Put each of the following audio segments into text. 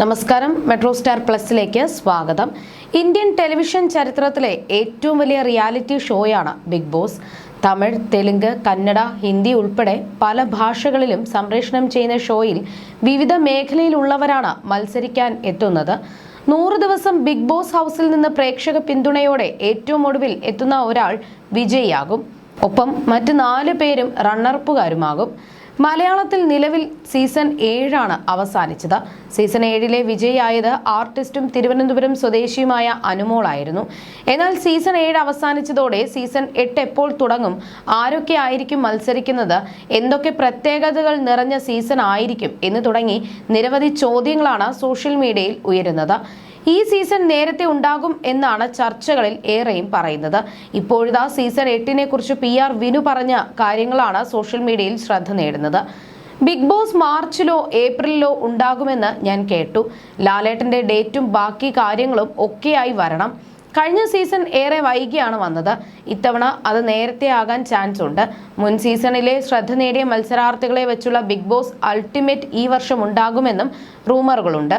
നമസ്കാരം. Metro star പ്ലസിലേക്ക് സ്വാഗതം. Indian television ചരിത്രത്തിലെ ഏറ്റവും വലിയ റിയാലിറ്റി ഷോയാണ് ബിഗ് ബോസ്. തമിഴ് തെലുങ്ക് കന്നഡ ഹിന്ദി ഉൾപ്പെടെ പല ഭാഷകളിലും സംപ്രേഷണം ചെയ്യുന്ന ഷോയിൽ വിവിധ മേഖലയിലുള്ളവരാണ് മത്സരിക്കാൻ എത്തുന്നത്. നൂറ് ദിവസം ബിഗ് ബോസ് ഹൗസിൽ നിന്ന് പ്രേക്ഷക പിന്തുണയോടെ ഏറ്റവും ഒടുവിൽ എത്തുന്ന ഒരാൾ വിജയിയാകും. ഒപ്പം മറ്റ് നാല് പേരും റണ്ണർപ്പുകാരുമാകും മലയാളത്തിൽ നിലവിൽ സീസൺ ഏഴാണ് അവസാനിച്ചത്. സീസൺ ഏഴിലെ വിജയിയായത് ആർട്ടിസ്റ്റും തിരുവനന്തപുരം സ്വദേശിയുമായ അനുമോളായിരുന്നു. എന്നാൽ സീസൺ ഏഴ് അവസാനിച്ചതോടെ സീസൺ എട്ട് എപ്പോൾ തുടങ്ങും ആരൊക്കെ ആയിരിക്കും മത്സരിക്കുന്നത് എന്തൊക്കെ പ്രത്യേകതകൾ നിറഞ്ഞ സീസൺ ആയിരിക്കും എന്ന് തുടങ്ങി നിരവധി ചോദ്യങ്ങളാണ് സോഷ്യൽ മീഡിയയിൽ ഉയരുന്നത്. ഈ സീസൺ നേരത്തെ ഉണ്ടാകും എന്നാണ് ചർച്ചകളിൽ ഏറെയും പറയുന്നത്. ഇപ്പോഴിതാ സീസൺ എട്ടിനെ കുറിച്ച് പി ആർ വിനു പറഞ്ഞ കാര്യങ്ങളാണ് സോഷ്യൽ മീഡിയയിൽ ശ്രദ്ധ നേടുന്നത്. ബിഗ് ബോസ് മാർച്ചിലോ ഏപ്രിലിലോ ഉണ്ടാകുമെന്ന് ഞാൻ കേട്ടു. ലാലേട്ടന്റെ ഡേറ്റും ബാക്കി കാര്യങ്ങളും ഒക്കെയായി വരണം. കഴിഞ്ഞ സീസൺ ഏറെ വൈകിയാണ് വന്നത്. ഇത്തവണ അത് നേരത്തെ ആകാൻ ചാൻസ് ഉണ്ട്. മുൻ സീസണിലെ ശ്രദ്ധ നേടിയ മത്സരാർത്ഥികളെ വെച്ചുള്ള ബിഗ് ബോസ് അൾട്ടിമേറ്റ് ഈ വർഷം ഉണ്ടാകുമെന്നും റൂമറുകളുണ്ട്.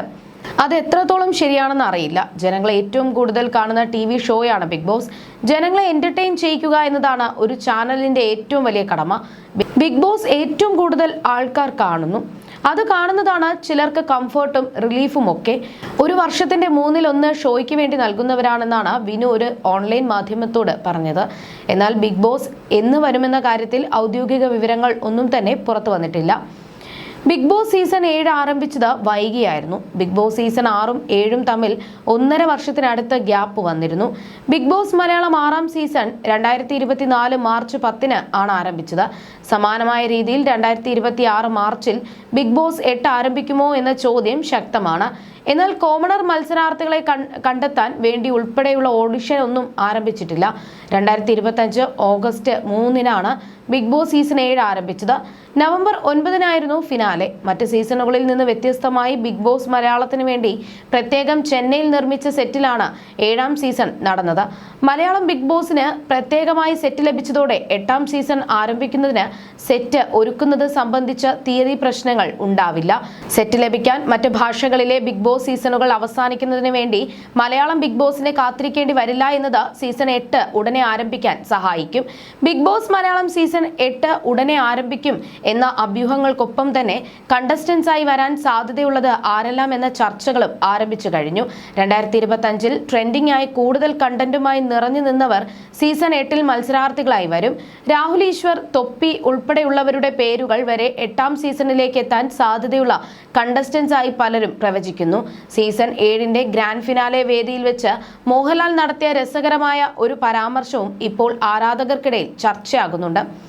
അത് എത്രത്തോളം ശരിയാണെന്ന് അറിയില്ല. ജനങ്ങളെ ഏറ്റവും കൂടുതൽ കാണുന്ന ടി വി ഷോയാണ് ബിഗ് ബോസ്. ജനങ്ങളെ എന്റർടൈൻ ചെയ്യിക്കുക എന്നതാണ് ഒരു ചാനലിന്റെ ഏറ്റവും വലിയ കടമ. ബിഗ് ബോസ് ഏറ്റവും കൂടുതൽ ആൾക്കാർ കാണുന്നു. അത് കാണുന്നതാണ് ചിലർക്ക് കംഫർട്ടും റിലീഫും ഒക്കെ. ഒരു വർഷത്തിന്റെ മൂന്നിലൊന്ന് ഷോയ്ക്ക് വേണ്ടി നൽകുന്നവരാണെന്നാണ് വിനു ഒരു ഓൺലൈൻ മാധ്യമത്തോട് പറഞ്ഞത്. എന്നാൽ ബിഗ് ബോസ് എന്ന് വരുമെന്ന കാര്യത്തിൽ ഔദ്യോഗിക വിവരങ്ങൾ ഒന്നും തന്നെ പുറത്തു വന്നിട്ടില്ല. ബിഗ് ബോസ് സീസൺ ഏഴ് ആരംഭിച്ചത് വൈകിയായിരുന്നു. ബിഗ് ബോസ് സീസൺ ആറും ഏഴും തമ്മിൽ ഒന്നര വർഷത്തിനടുത്ത് ഗ്യാപ്പ് വന്നിരുന്നു. ബിഗ് ബോസ് മലയാളം ആറാം സീസൺ രണ്ടായിരത്തി ഇരുപത്തിനാല് മാർച്ച് പത്തിന് ആണ് ആരംഭിച്ചത്. സമാനമായ രീതിയിൽ രണ്ടായിരത്തി ഇരുപത്തി ആറ് മാർച്ചിൽ ബിഗ് ബോസ് എട്ട് ആരംഭിക്കുമോ എന്ന ചോദ്യം ശക്തമാണ്. എന്നാൽ കോമണർ മത്സരാർത്ഥികളെ കണ്ടെത്താൻ വേണ്ടി ഉൾപ്പെടെയുള്ള ഓഡിഷൻ ഒന്നും ആരംഭിച്ചിട്ടില്ല. രണ്ടായിരത്തി ഇരുപത്തഞ്ച് ഓഗസ്റ്റ് മൂന്നിനാണ് ബിഗ് ബോസ് സീസൺ ഏഴ് ആരംഭിച്ചത്. നവംബർ ഒൻപതിനായിരുന്നു ഫിനാലെ. മറ്റ് സീസണുകളിൽ നിന്ന് വ്യത്യസ്തമായി ബിഗ് ബോസ് മലയാളത്തിന് വേണ്ടി പ്രത്യേകം ചെന്നൈയിൽ നിർമ്മിച്ച സെറ്റിലാണ് ഏഴാം സീസൺ നടന്നത്. മലയാളം ബിഗ് ബോസിന് പ്രത്യേകമായി സെറ്റ് ലഭിച്ചതോടെ എട്ടാം സീസൺ ആരംഭിക്കുന്നതിന് സെറ്റ് ഒരുക്കുന്നത് സംബന്ധിച്ച തീയതി പ്രശ്നങ്ങൾ ഉണ്ടാവില്ല. സെറ്റ് ലഭിക്കാൻ മറ്റ് ഭാഷകളിലെ ബിഗ് ബോസ് സീസണുകൾ അവസാനിക്കുന്നതിന് വേണ്ടി മലയാളം ബിഗ് ബോസിനെ കാത്തിരിക്കേണ്ടി വരില്ല എന്നത് സീസൺ എട്ട് ഉടനെ ആരംഭിക്കാൻ സഹായിക്കും. ബിഗ് ബോസ് മലയാളം സീസൺ എട്ട് ഉടനെ ആരംഭിക്കും എന്ന അഭ്യൂഹങ്ങൾക്കൊപ്പം തന്നെ കണ്ടസ്റ്റൻസായി വരാൻ സാധ്യതയുള്ളത് ആരെല്ലാം എന്ന ചർച്ചകളും ആരംഭിച്ചു കഴിഞ്ഞു. രണ്ടായിരത്തി ഇരുപത്തി അഞ്ചിൽ ട്രെൻഡിംഗ് ആയി കൂടുതൽ കണ്ടന്റുമായി നിറഞ്ഞു നിന്നവർ സീസൺ എട്ടിൽ മത്സരാർത്ഥികളായി വരും. രാഹുൽ ഈശ്വർ തൊപ്പി ഉൾപ്പെടെയുള്ളവരുടെ പേരുകൾ വരെ എട്ടാം സീസണിലേക്ക് എത്താൻ സാധ്യതയുള്ള കണ്ടസ്റ്റൻസായി പലരും പ്രവചിക്കുന്നു. സീസൺ ഏഴിന്റെ ഗ്രാൻഡ് ഫിനാലെ വേദിയിൽ വെച്ച് മോഹൻലാൽ നടത്തിയ രസകരമായ ഒരു പരാമർശവും ഇപ്പോൾ ആരാധകർക്കിടയിൽ ചർച്ചയാകുന്നുണ്ട്.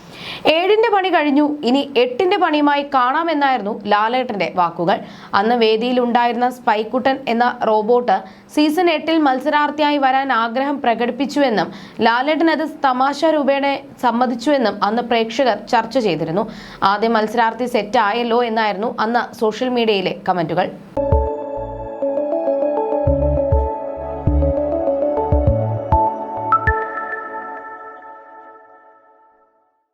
ഏഴിന്റെ പണി കഴിഞ്ഞു. ഇനി എട്ടിന്റെ പണിയുമായി കാണാമെന്നായിരുന്നു ലാലേട്ടന്റെ വാക്കുകൾ. അന്ന് വേദിയിൽ ഉണ്ടായിരുന്ന സ്പൈക്കുട്ടൻ എന്ന റോബോട്ട് സീസൺ എട്ടിൽ മത്സരാർത്ഥിയായി വരാൻ ആഗ്രഹം പ്രകടിപ്പിച്ചുവെന്നും ലാലേട്ടൻ അത് തമാശ രൂപേണ സമ്മതിച്ചുവെന്നും അന്ന് പ്രേക്ഷകർ ചർച്ച ചെയ്തിരുന്നു. ആദ്യ മത്സരാർത്ഥി സെറ്റ് ആയല്ലോ എന്നായിരുന്നു അന്ന് സോഷ്യൽ മീഡിയയിലെ കമന്റുകൾ.